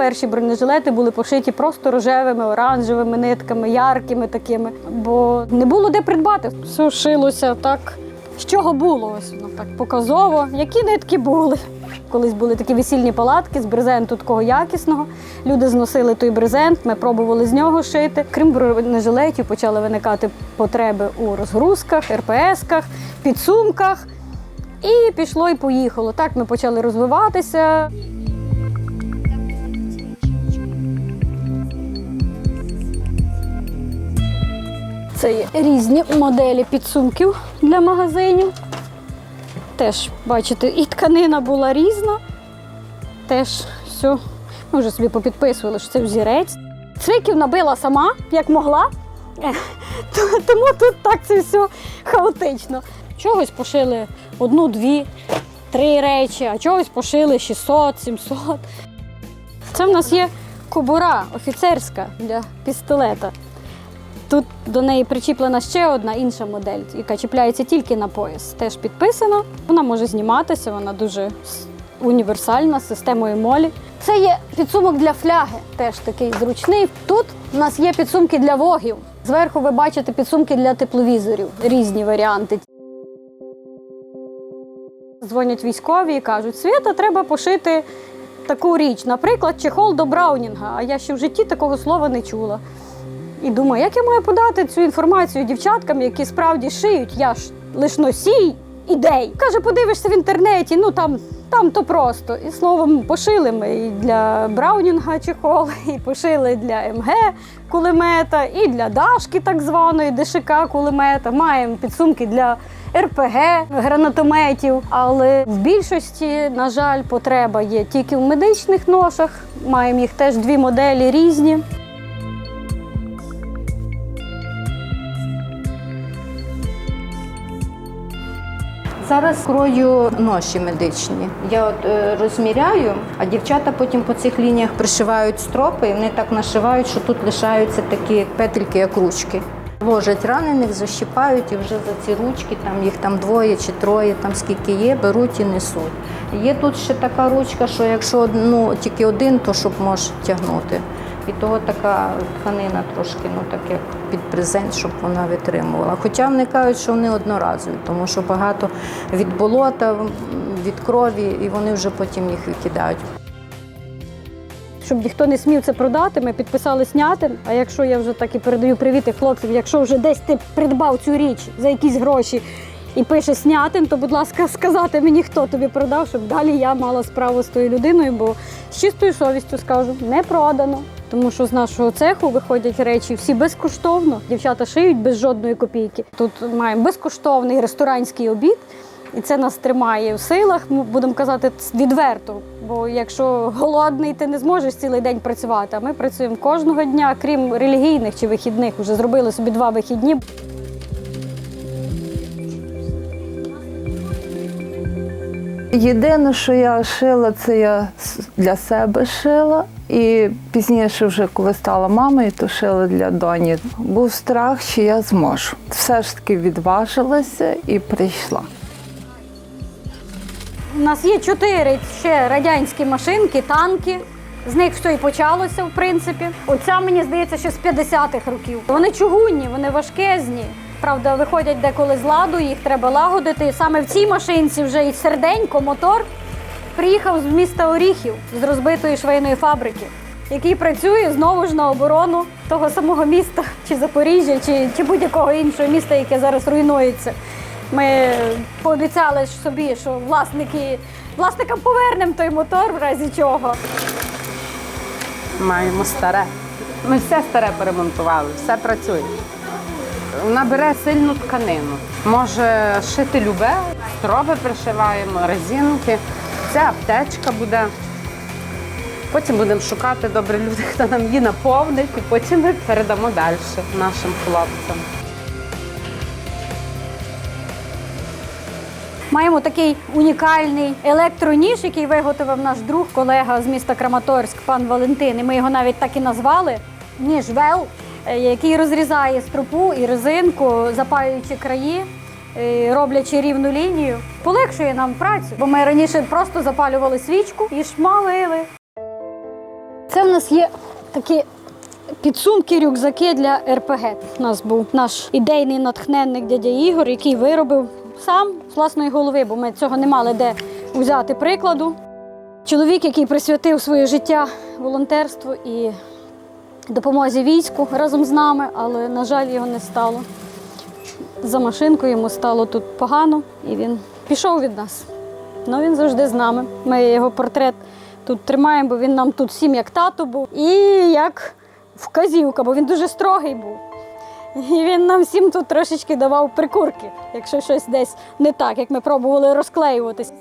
перші бронежилети були пошиті просто рожевими, оранжевими нитками, яркими такими, бо не було де придбати. Все шилося так. З чого було? Ось воно так показово, які нитки були. Колись були такі весільні палатки з брезенту такого якісного. Люди зносили той брезент, ми пробували з нього шити. Крім бронежилетів, почали виникати потреби у розгрузках, РПСках, підсумках. І пішло і поїхало. Так ми почали розвиватися. Це є різні моделі підсумків для магазинів. Теж, бачите, і тканина була різна. Теж все. Ми вже собі попідписували, що це взірець. Цвиків набила сама, як могла. Тому тут так це все хаотично. Чогось пошили одну, дві, три речі, а чогось пошили 600, 700. Це в нас є кобура офіцерська для пістолета. Тут до неї причіплена ще одна інша модель, яка чіпляється тільки на пояс. Теж підписана. Вона може зніматися, вона дуже універсальна з системою молі. Це є підсумок для фляги, теж такий зручний. Тут у нас є підсумки для вогів. Зверху ви бачите підсумки для тепловізорів, різні варіанти. Дзвонять військові і кажуть, Свята, треба пошити таку річ, наприклад, чехол до Браунінга. А я ще в житті такого слова не чула. І думаю, як я маю подати цю інформацію дівчаткам, які справді шиють, я ж лиш носій ідей. Каже, подивишся в інтернеті, ну там, там то просто. І словом, пошили ми і для Браунінга чехол, і пошили для МГ кулемета, і для Дашки, так званої ДШК кулемета. Маємо підсумки для РПГ гранатометів. Але в більшості, на жаль, потреба є тільки в медичних ношах. Маємо їх теж дві моделі різні. Зараз крою ноші медичні. Я от е, розміряю, а дівчата потім по цих лініях пришивають стропи, і вони так нашивають, що тут лишаються такі петельки, як ручки. Ложать ранених, защіпають і вже за ці ручки, там їх там двоє чи троє, там скільки є, беруть і несуть. Є тут ще така ручка, що якщо ну, тільки один, то щоб можеш тягнути. І того така тканина трошки, ну так як під презент, щоб вона витримувала. Хоча вони кажуть, що вони одноразові, тому що багато від болота, від крові, і вони вже потім їх викидають. щоб ніхто не смів це продати, ми підписали снятин. А якщо я вже так і передаю привіти хлопцям, якщо вже десь ти придбав цю річ за якісь гроші і пише снятин, то, будь ласка, сказати мені, хто тобі продав, щоб далі я мала справу з тою людиною, бо з чистою совістю скажу, не продано. Тому що з нашого цеху виходять речі всі безкоштовно. Дівчата шиють без жодної копійки. Тут маємо безкоштовний ресторанський обід. І це нас тримає в силах, ми будемо казати відверто. Бо якщо голодний, ти не зможеш цілий день працювати. А ми працюємо кожного дня, крім релігійних чи вихідних. Вже зробили собі два вихідні. Єдине, що я шила, це я для себе шила. І пізніше, вже коли стала мамою, то шила для доні. Був страх, що я зможу. Все ж таки відважилася і прийшла. У нас є чотири ще радянські машинки, танки. З них все і почалося, в принципі. Оця, мені здається, ще з 50-х років. Вони чугунні, вони важкезні. Правда, виходять деколи з ладу, їх треба лагодити. Саме в цій машинці вже і серденько, мотор приїхав з міста Оріхів, з розбитої швейної фабрики, який працює знову ж на оборону того самого міста, чи Запоріжжя, чи, чи будь-якого іншого міста, яке зараз руйнується. Ми пообіцяли собі, що власники, власникам повернемо той мотор, в разі чого. Маємо старе. Ми все старе перемонтували, все працює. Вона бере сильну тканину. Може шити любе, стропи пришиваємо, резинки. Це аптечка буде. Потім будемо шукати добрі люди, хто нам її наповнить, і потім ми передамо далі нашим хлопцям. Маємо такий унікальний електроніж, який виготовив наш друг, колега з міста Краматорськ, пан Валентин. І ми його навіть так і назвали ніж вел, е, який розрізає струпу і резинку, запаюючи краї, роблячи рівну лінію. Полегшує нам працю, бо ми раніше просто запалювали свічку і шмалили. Це в нас є такі підсумки, рюкзаки для РПГ. У нас був наш ідейний натхненник дядя Ігор, який виробив сам з власної голови, бо ми цього не мали де взяти прикладу. Чоловік, який присвятив своє життя волонтерству і допомозі війську разом з нами, але, на жаль, його не стало. За машинкою йому стало тут погано, і він пішов від нас. Ну він завжди з нами. Ми його портрет тут тримаємо, бо він нам тут всім як тато був. І як вказівка, бо він дуже строгий був. І він нам всім тут трошечки давав прикурки, якщо щось десь не так, як ми пробували розклеюватись.